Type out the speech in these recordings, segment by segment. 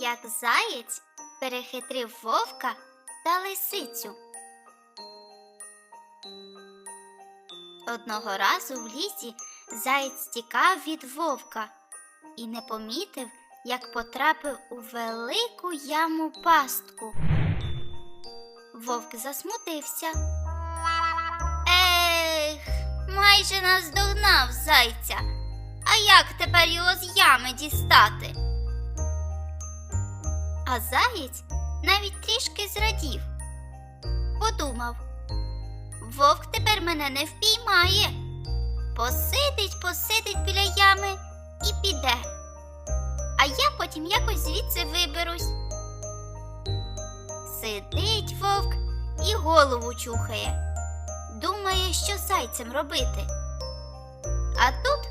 як заєць перехитрив вовка та лисицю. Одного разу в лісі заєць тікав від вовка і не помітив, як потрапив у велику яму пастку. Вовк засмутився. Ех, майже наздогнав зайця. А як тепер його з ями дістати? А заєць навіть трішки зрадів. Подумав, вовк тепер мене не впіймає. Посидить, посидить біля ями і піде. А я потім якось звідси виберусь. Сидить вовк і голову чухає. Думає, що зайцем робити. А тут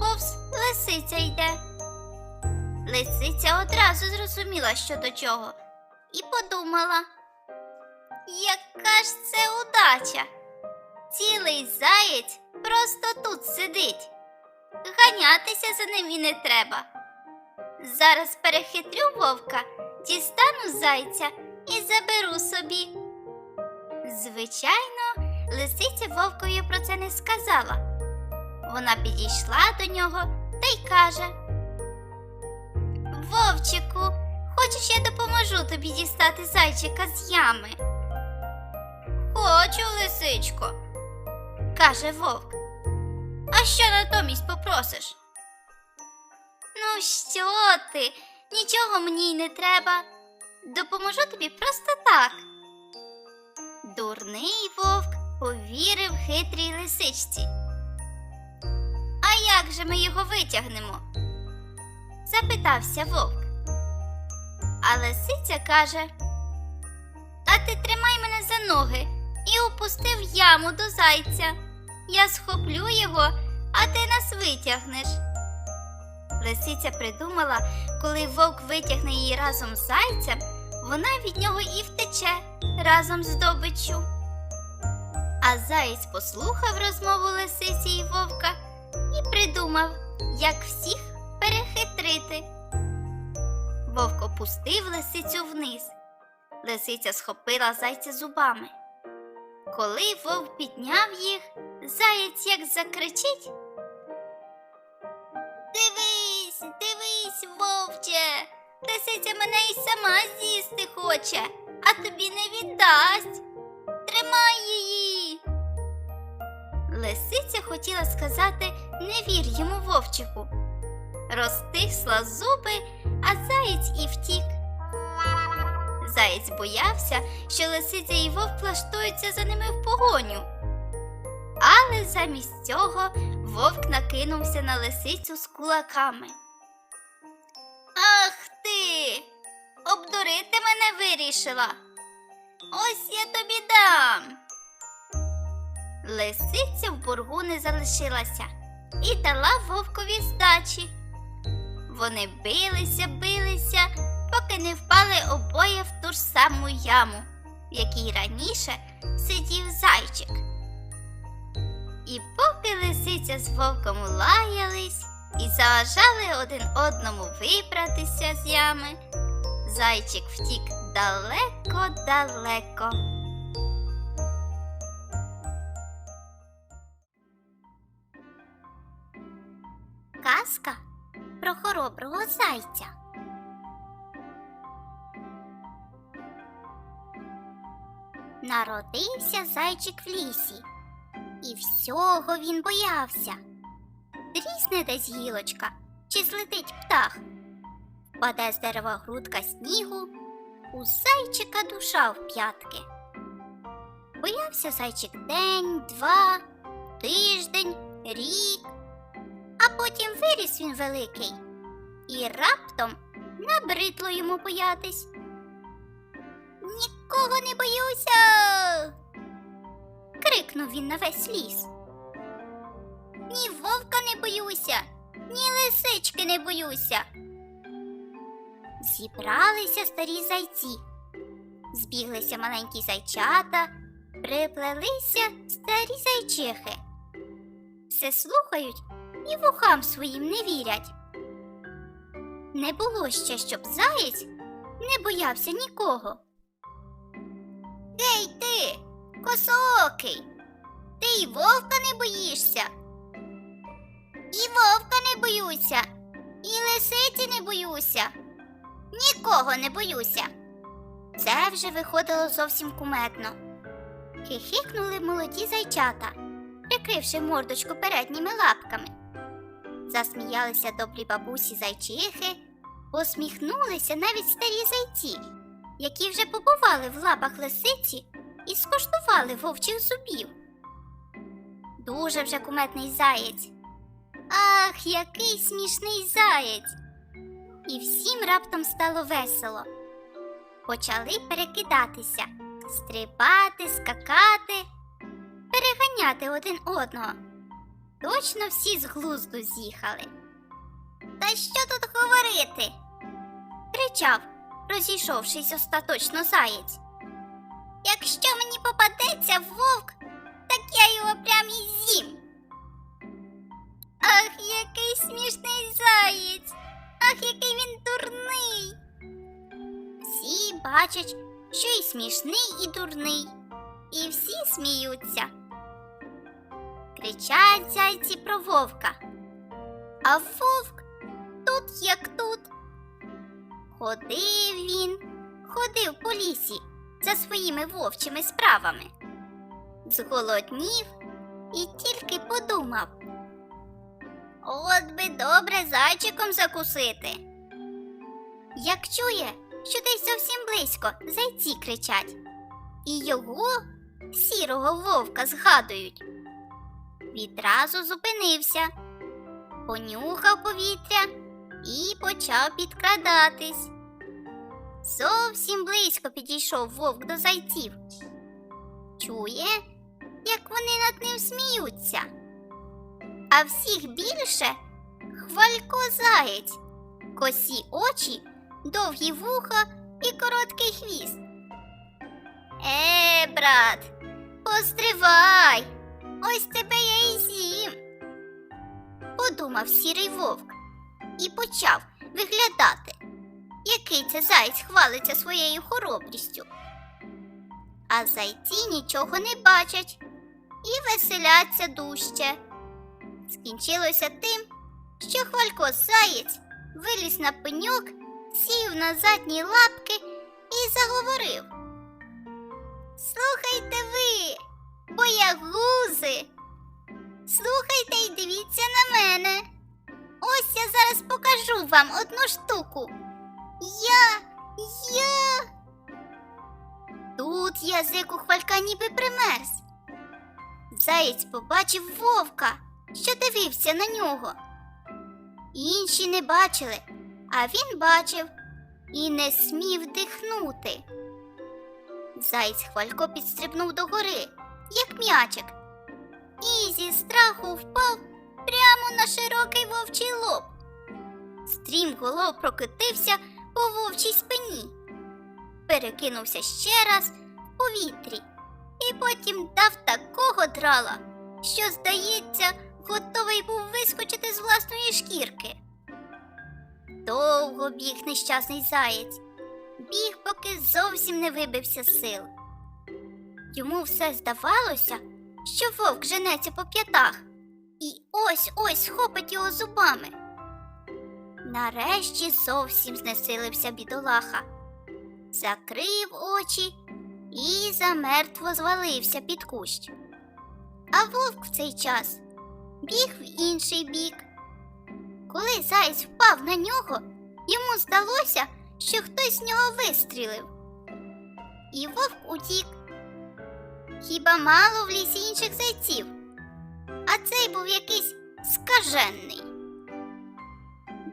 повз лисиця йде. Лисиця одразу зрозуміла, що до чого, і подумала, яка ж це удача. Цілий заєць просто тут сидить. Ганятися за ним і не треба. Зараз перехитрю вовка, дістану зайця і заберу собі. Звичайно, лисиця вовкові про це не сказала. Вона підійшла до нього та й каже: Вовчику, хочеш, я допоможу тобі дістати зайчика з ями? Хочу, лисичко, каже вовк. А що натомість попросиш? Ну, що ти? Нічого мені й не треба. Допоможу тобі просто так. Дурний вовк повірив хитрій лисичці. А як же ми його витягнемо? Запитався вовк. А лисиця каже: А ти тримай мене за ноги і опусти в яму до зайця. Я схоплю його, а ти нас витягнеш. Лисиця придумала, коли вовк витягне її разом з зайцем, вона від нього і втече разом з здобиччю. А заєць послухав розмову лисиці і вовка і придумав, як всіх перехитрити. Вовк опустив лисицю вниз. Лисиця схопила зайця зубами. Коли вовк підняв їх, заєць як закричить. Дивись, дивись, вовче, лисиця мене і сама з'їсти хоче, а тобі не віддасть. Тримай її. Лисиця хотіла сказати не вір йому вовчику. Розтисла зуби, а заєць і втік. Заєць боявся, що лисиця і вовк плаштуються за ними в погоню. Але замість цього вовк накинувся на лисицю з кулаками. Ах ти! Обдурити мене вирішила. Ось я тобі дам. Лисиця в бургу не залишилася і дала вовкові здачі. Вони билися, билися, поки не впали обоє в ту ж саму яму, в якій раніше сидів зайчик. І поки лисиця з вовком лаялись і заважали один одному вибратися з ями, зайчик втік далеко-далеко. Казка про хороброго зайця. Народився зайчик в лісі, і всього він боявся. Трісне десь гілочка, чи злетить птах, впаде з дерева грудка снігу, у зайчика душа в п'ятки. Боявся зайчик день, два, тиждень, рік, а потім виріс він великий, і раптом набридло йому боятись. Нікого не боюся. крикнув він на весь ліс. Ні вовка не боюся, ні лисички не боюся. Зібралися старі зайці, збіглися маленькі зайчата, приплелися старі зайчихи. Все слухають і вухам своїм не вірять. Не було ще, щоб заєць не боявся нікого. Гей ти, косоокий, ти й вовка не боїшся. І вовка не боюся, і лисиці не боюся. Нікого не боюся. Це вже виходило зовсім куметно. Хихикнули молоді зайчата, прикривши мордочку передніми лапками. Засміялися добрі бабусі зайчихи, посміхнулися навіть старі зайці, які вже побували в лапах лисиці і скуштували вовчих зубів. Дуже вже куметний заєць. Ах, який смішний заєць! І всім раптом стало весело. Почали перекидатися, стрибати, скакати, переганяти один одного. Точно всі з глузду з'їхали. Та що тут говорити? кричав, розійшовшись остаточно заєць. Якщо мені попадеться вовк, так я його прям і з'їм. Ах, який смішний заєць! Ах, який він дурний. Всі бачать, що і смішний, і дурний, і всі сміються. Кричать зайці про вовка. А вовк тут як тут. Ходив він, ходив по лісі за своїми вовчими справами. Зголоднів і тільки подумав. От би добре зайчиком закусити. Як чує, що десь зовсім близько зайці кричать, і його сірого вовка згадують. Відразу зупинився, понюхав повітря і почав підкрадатись. Зовсім близько підійшов вовк до зайців. Чує, як вони над ним сміються. А всіх більше хвалько заєць, косі очі, довгі вуха і короткий хвіст. Е, брат, постривай, ось тебе я і з'їм. Подумав сірий вовк і почав виглядати, який це заєць хвалиться своєю хоробрістю. А зайці нічого не бачать і веселяться дужче. Скінчилося тим, що Хвалько заєць виліз на пеньок, сів на задні лапки і заговорив. Слухайте ви, боягузи, слухайте і дивіться на мене. Ось я зараз покажу вам одну штуку. Я, я. Тут язик у хвалька ніби примерз. Заєць побачив вовка, що дивився на нього. Інші не бачили, а він бачив і не смів дихнути. Заєць хвалько підстрибнув догори, як м'ячик, і зі страху впав прямо на широкий вовчий лоб. Стрім голов прокотився по вовчій спині, перекинувся ще раз в повітрі і потім дав такого драла, що, здається, готовий був вискочити з власної шкірки. Довго біг нещасний заєць, біг, поки зовсім не вибився з сил. Йому все здавалося, що вовк женеться по п'ятах і ось ось схопить його зубами. Нарешті зовсім знесилився бідолаха, закрив очі і замертво звалився під кущ. А вовк в цей час біг в інший бік. Коли заєць впав на нього, йому здалося, що хтось з нього вистрілив. І вовк утік. Хіба мало в лісі інших зайців, а цей був якийсь скажений.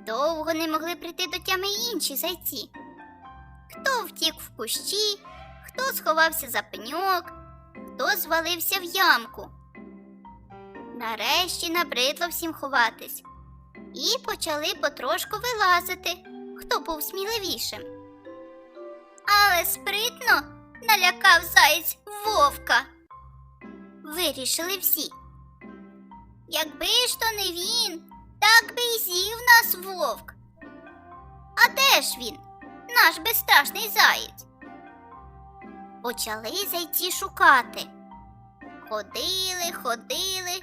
Довго не могли прийти до тями інші зайці. Хто втік в кущі, хто сховався за пеньок, хто звалився в ямку. Нарешті набридло всім ховатись, і почали потрошку вилазити, хто був сміливішим. Але спритно налякав заєць вовка. Вирішили всі. Якби ж то не він, так би і з'їв нас вовк. А де ж він? наш безстрашний заєць. Почали зайці шукати. Ходили, ходили,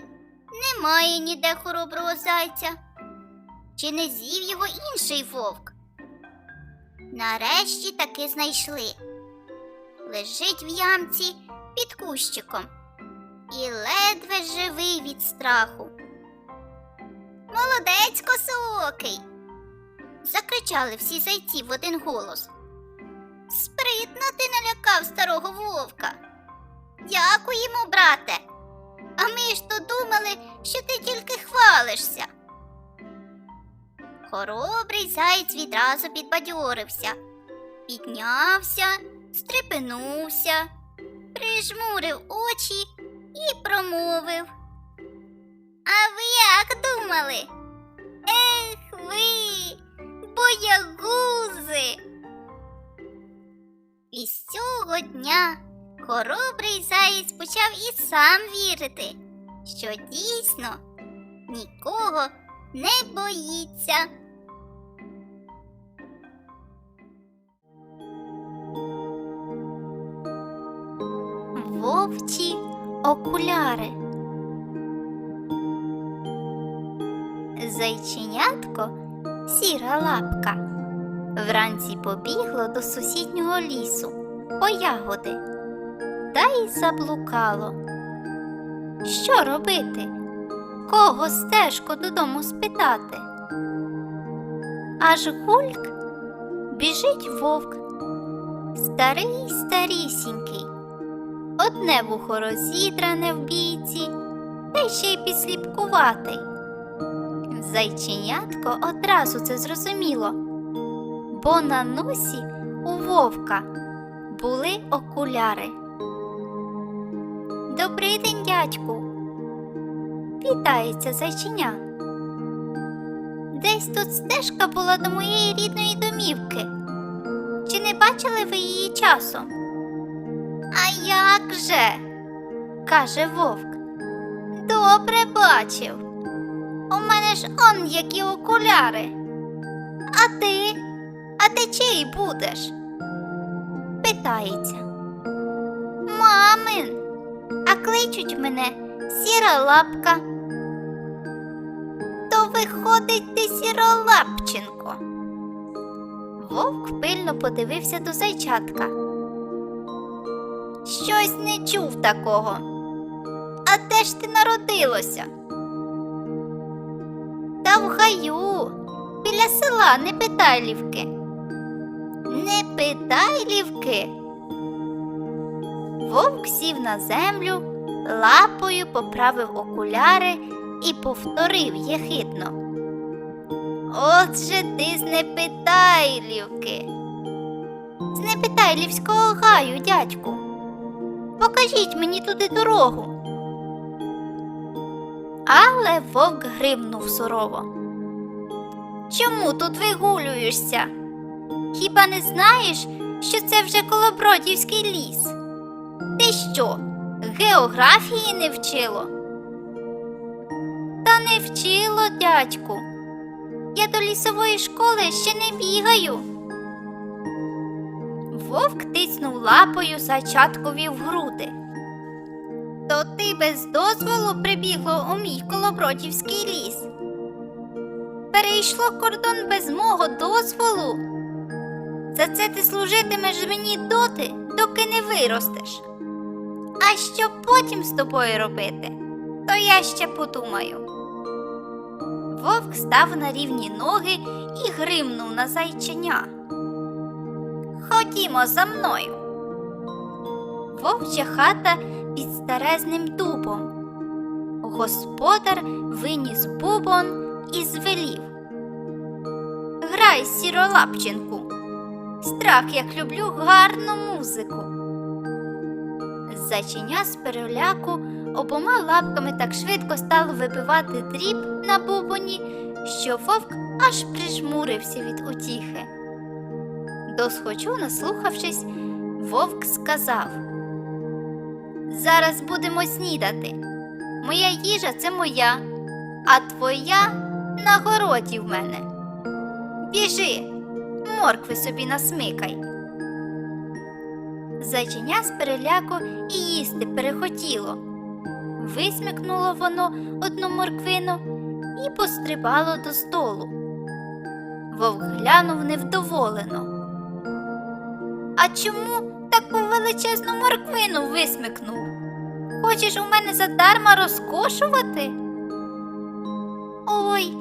немає ніде хороброго зайця. Чи не з'їв його інший вовк? Нарешті таки знайшли. Лежить в ямці під кущиком і ледве живий від страху. Молодець косоокий. закричали всі зайці в один голос. Спритно ти налякав старого вовка. Дякуємо, брате. А ми ж то думали, що ти тільки хвалишся. Хоробрий заєць відразу підбадьорився, піднявся, стрепенувся, прижмурив очі і промовив. А ви як думали? Ех ви, боягузи. І з цього дня хоробрий заєць почав і сам вірити, що дійсно нікого не боїться. Вовчі окуляри. Зайченятко сіра лапка. Вранці побігло до сусіднього лісу по ягоди та й заблукало. Що робити? Кого стежку додому спитати? Аж гульк біжить вовк, старий старісінький, одне вухо розідране в бійці, та ще й підсліпкуватий. Зайченятко одразу це зрозуміло, бо на носі у вовка були окуляри. Добрий день, дядьку. Вітається зайчиня. Десь тут стежка була до моєї рідної домівки. Чи не бачили ви її часом? Як же? каже вовк. Добре бачив. У мене ж он які окуляри. А ти? А ти чий будеш? Питається. Мамин, а кличуть мене сіра лапка. То виходить ти сіролапченко. Вовк пильно подивився до зайчатка. Щось не чув такого. А де ж ти народилося? Та в гаю, біля села Непитайлівки. Непитайлівки. Вовк сів на землю, лапою поправив окуляри і повторив єхидно. Отже ти з Непитайлівки. З Непитайлівського гаю, дядьку. Покажіть мені туди дорогу. Але вовк гримнув сурово. Чому тут вигулюєшся? Хіба не знаєш, що це вже Колобродівський ліс? Ти що, географії не вчило? Та не вчило, дядьку. Я до лісової школи ще не бігаю. Вовк тицнув лапою зайчаткові в груди. То ти без дозволу прибігло у мій Колобродівський ліс. Перейшло кордон без мого дозволу. За це ти служитимеш мені доти, доки не виростеш. А що потім з тобою робити, то я ще подумаю. Вовк став на рівні ноги і гримнув на зайченя. Ходімо за мною. Вовча хата під старезним дубом. Господар виніс бубон і звелів. Грай, сіролапченку. Страх, як люблю гарну музику. Зайченя з переляку обома лапками так швидко стало вибивати дріб на бубоні, що вовк аж прижмурився від утіхи. Досхочу, наслухавшись, вовк сказав Зараз будемо снідати. Моя їжа це моя, а твоя на городі в мене. Біжи, Моркви собі насмикай. Зайченя з переляку і їсти перехотіло. Висмикнуло воно одну морквину і пострибало до столу. Вовк глянув невдоволено. А чому таку величезну морквину висмикнув? Хочеш у мене задарма розкошувати? Ой,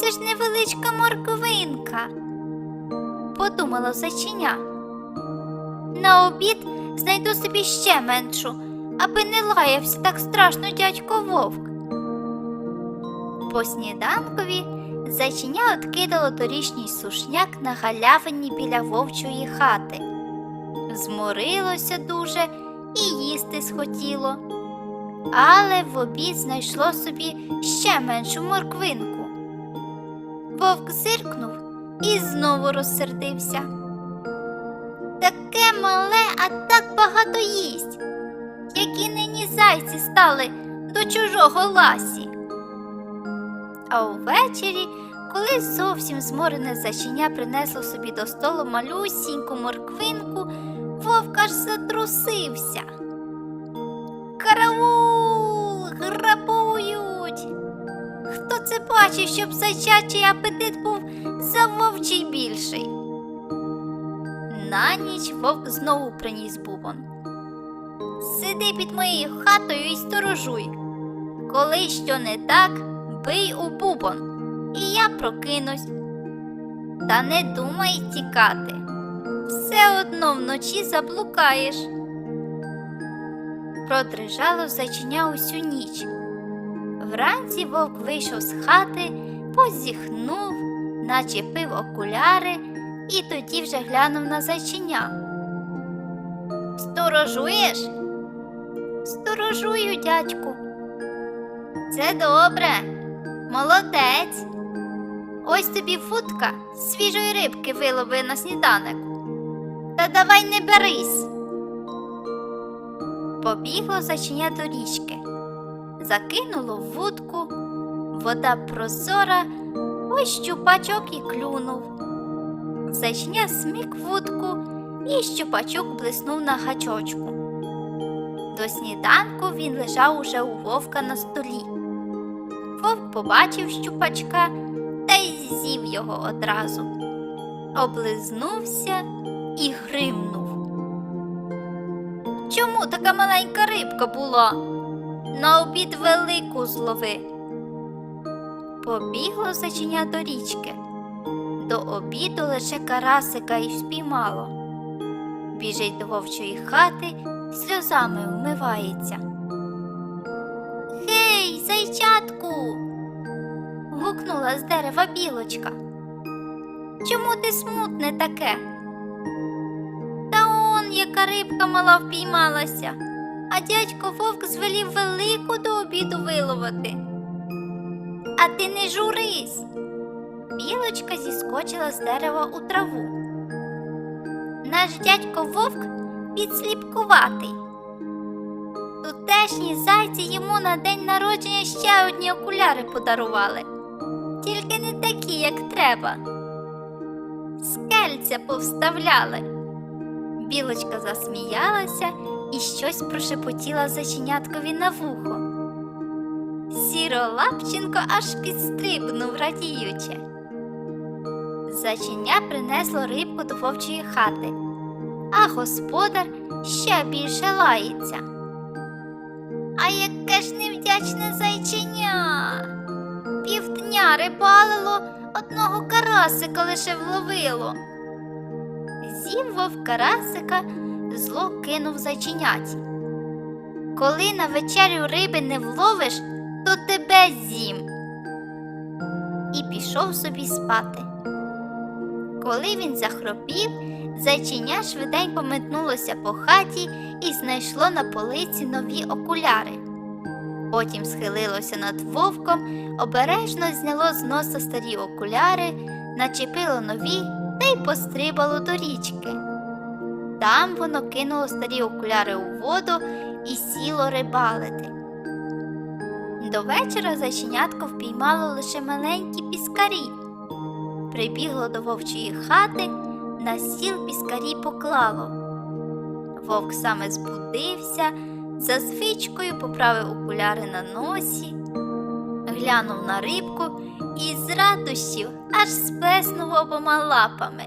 це ж невеличка морквинка, подумала зайчиня. На обід знайду собі ще меншу, аби не лаявся так страшно дядько вовк. По сніданкові зайчиня откидало торішній сушняк на галявині біля вовчої хати. Зморилося дуже і їсти схотіло. Але в обід знайшло собі ще меншу морквинку. Вовк зиркнув і знову розсердився. Таке мале, а так багато їсть, які нині зайці стали до чужого ласі. А увечері, коли зовсім зморене зачиня принесло собі до столу малюсіньку морквинку, вовк аж затрусився. Караул! Грабують! Хто це бачив, щоб зайчачий апетит був за вовчий більший? На ніч вовк знову приніс бубон. Сиди під моєю хатою і сторожуй. Коли що не так, бий у бубон, і я прокинусь. Та не думай тікати. Все одно вночі заблукаєш. Продрижало зайчиня усю ніч. Вранці вовк вийшов з хати, позіхнув, начепив окуляри і тоді вже глянув на зайчиня. Сторожуєш? Сторожую, дядьку. Це добре, молодець. Ось тобі футка свіжої рибки вилови на сніданок. Та давай не берись. Побігло зайчиня до річки, закинуло вудку, вода прозора, ось щупачок і клюнув. Зайчиня смік вудку, і щупачок блиснув на гачочку. До сніданку він лежав уже у вовка на столі. Вовк побачив щупачка та й з'їв його одразу. Облизнувся і гримнув. Чому така маленька рибка була? На обід велику злови. Побігло зачиня до річки. До обіду лише карасика й спіймало. Біжить до вовчої хати, сльозами вмивається. Гей, зайчатку. гукнула з дерева білочка. Чому ти смутне таке? Та рибка мала впіймалася, а дядько вовк звелів велику до обіду виловити. А ти не журись. Білочка зіскочила з дерева у траву. Наш дядько вовк підсліпкуватий. Тутешні зайці йому на день народження ще одні окуляри подарували, тільки не такі, як треба. Скельця повставляли. Білочка засміялася і щось прошепотіла заченяткові на вухо. Сіролапченко аж підстрибнув, радіючи. Заченя принесло рибку до вовчої хати, а господар ще більше лається. А яке ж невдячне зайченя. Півдня рибалило, одного карасика лише вловило. З'їв вовк карасика, зло кинув зайченяті. Коли на вечерю риби не вловиш, то тебе з'їм. І пішов собі спати. Коли він захропів, зайчиня швиденько метнулося по хаті і знайшло на полиці нові окуляри. Потім схилилося над вовком, обережно зняло з носа старі окуляри, начепило нові й пострибало до річки. Там воно кинуло старі окуляри у воду і сіло рибалити. До вечора зайченятко впіймало лише маленькі піскарі. Прибігло до вовчої хати, на стіл піскарі поклало. Вовк саме збудився, за звичкою поправив окуляри на носі, глянув на рибку і з радощів аж сплеснув обома лапами.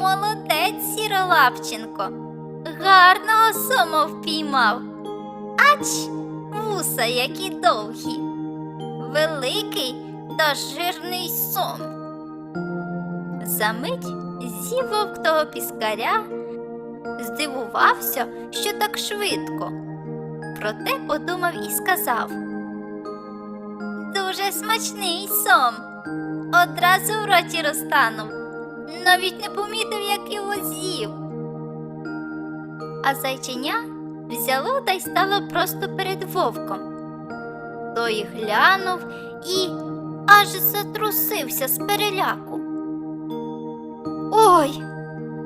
Молодець, сіролапченко, гарного сома впіймав. Ач, вуса які довгі, великий та жирний сом. Замить з'їв вовк того піскаря, здивувався, що так швидко. Проте подумав і сказав Дуже смачний сом. Одразу в роті розтанув, навіть не помітив, як його з'їв. А зайченя взяло та й стало просто перед вовком. Той глянув і аж затрусився з переляку. Ой,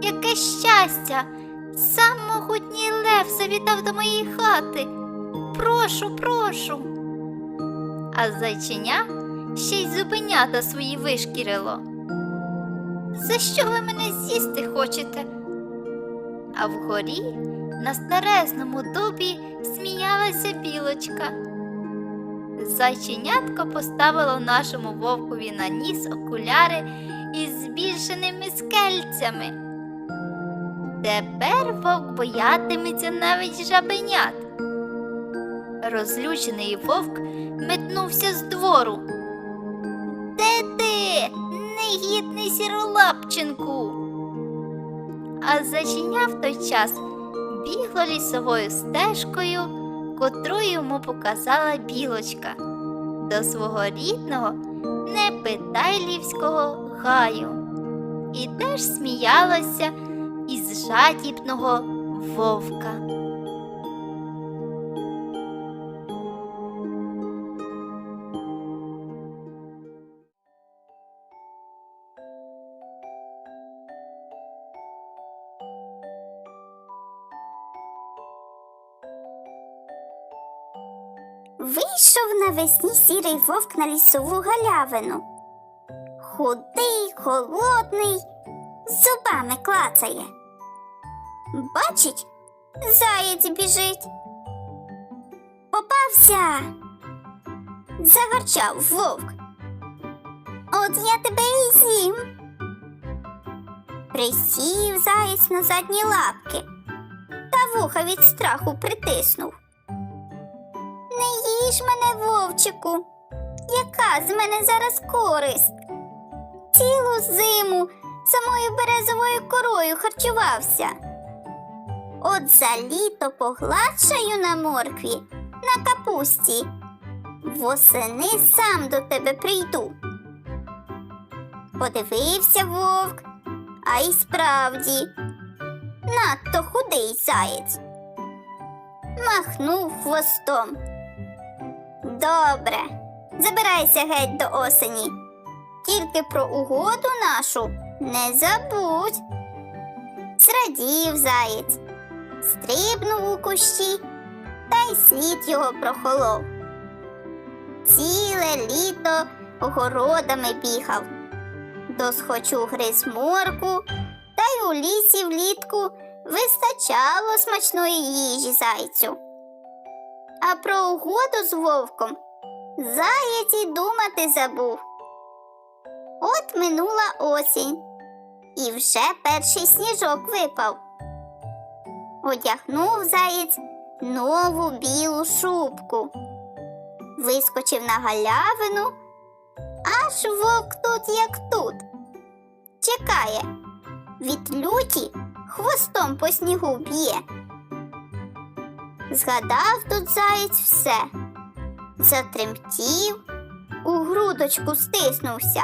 яке щастя! Сам могутній лев завітав до моєї хати. Прошу, прошу. А зайченя ще й зубенята свої вишкірило. За що ви мене з'їсти хочете? А вгорі на старезному дубі сміялася білочка. Зайченятко поставило нашому вовкові на ніс окуляри із збільшеними скельцями. Тепер вовк боятиметься навіть жабенят. Розлючений вовк метнувся з двору. Де ти, негідний сіролапченку? А зачиня в той час бігло лісовою стежкою, котру йому показала білочка до свого рідного непитайлівського гаю. І теж сміялася із жадібного вовка. Вийшов навесні сірий вовк на лісову галявину. Худий, холодний, зубами клацає. Бачить, заєць біжить. Попався. Загарчав вовк. От я тебе і з'їм. Присів заєць на задні лапки та вуха від страху притиснув. Не мене, вовчику. Яка з мене зараз користь? Цілу зиму самою березовою корою харчувався. От за літо погладшаю на моркві, на капусті. Восени сам до тебе прийду. Подивився вовк, а й справді надто худий заєць. Махнув хвостом. Добре, забирайся геть до осені. Тільки про угоду нашу не забудь. Зрадів заєць, стрибнув у кущі, та й слід його прохолов. Ціле літо городами бігав, досхочу гриз морку, та й у лісі влітку вистачало смачної їжі зайцю. А про угоду з вовком заєць і думати забув. От минула осінь, і вже перший сніжок випав. Одягнув заєць нову білу шубку, вискочив на галявину, аж вовк тут, як тут. Чекає, від люті хвостом по снігу б'є. Згадав тут заєць все, затремтів, у грудочку стиснувся.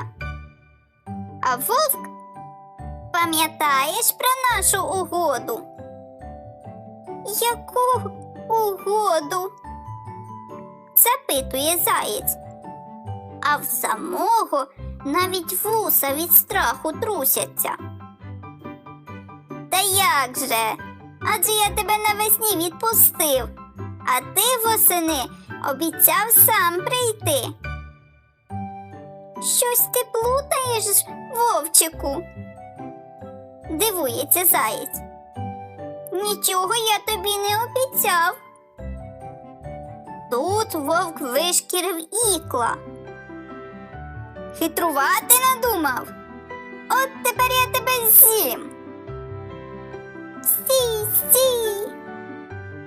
А вовк, пам'ятаєш про нашу угоду? Яку угоду? запитує заєць. А в самого навіть вуса від страху трусяться. Та як же? Адже я тебе навесні відпустив, а ти восени обіцяв сам прийти. Щось ти плутаєш, вовчику. дивується заєць. Нічого я тобі не обіцяв. Тут вовк вишкірив ікла. Хитрувати надумав. От тепер я тебе з'їм. Стій, стій.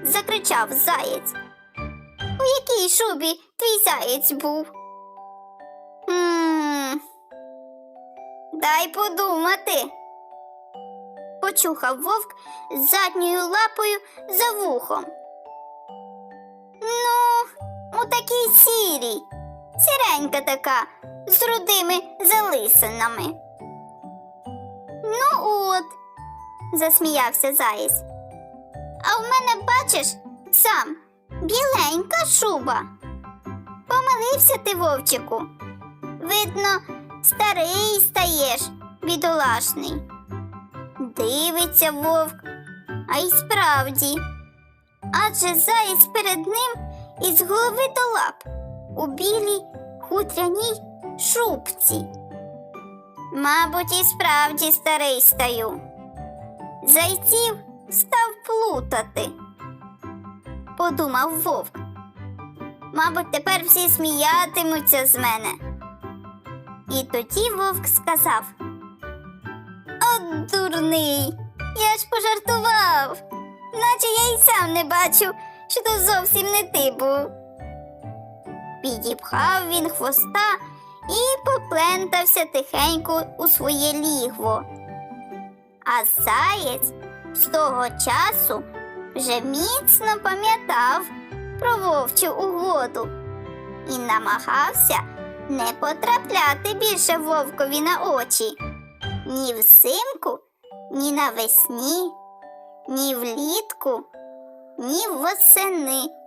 закричав заєць. У якій шубі твій заєць був? м Дай подумати. Почухав вовк задньою лапою за вухом. Ну, у такій сірій, сіренька така, з рудими залисинами. Ну от, засміявся заєць. А в мене, бачиш, сам біленька шуба. Помилився ти, вовчику. Видно, старий стаєш, бідолашний. Дивиться вовк, а й справді. Адже заєць перед ним із голови до лап у білій хутряній шубці. Мабуть, і справді старий стаю. Зайців став плутати, подумав вовк. Мабуть, тепер всі сміятимуться з мене. І тоді вовк сказав: От дурний, я ж пожартував, наче я й сам не бачу, що то зовсім не ти був. Підіпхав він хвоста і поплентався тихенько у своє лігво. А заєць з того часу вже міцно пам'ятав про вовчу угоду і намагався не потрапляти більше вовкові на очі ні взимку, ні навесні, ні влітку, ні восени.